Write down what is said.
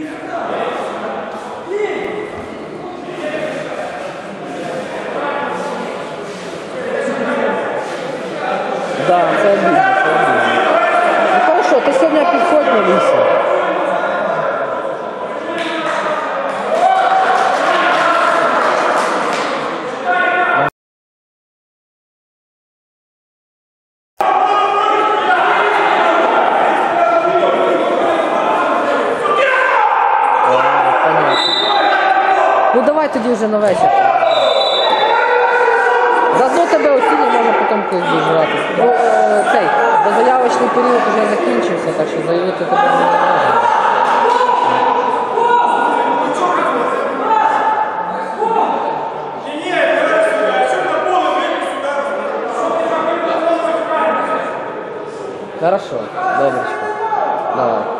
Да, это обидно, это обидно. Ну хорошо, ты сегодня пехотный, Лиса. Тоді вже на вечір. Заодно тебе оцінює, може потім колись виживати. Бо е, цей, бо заявочний період вже закінчився, так що заявити тебе не можна. Хорошо, добречко. Давай.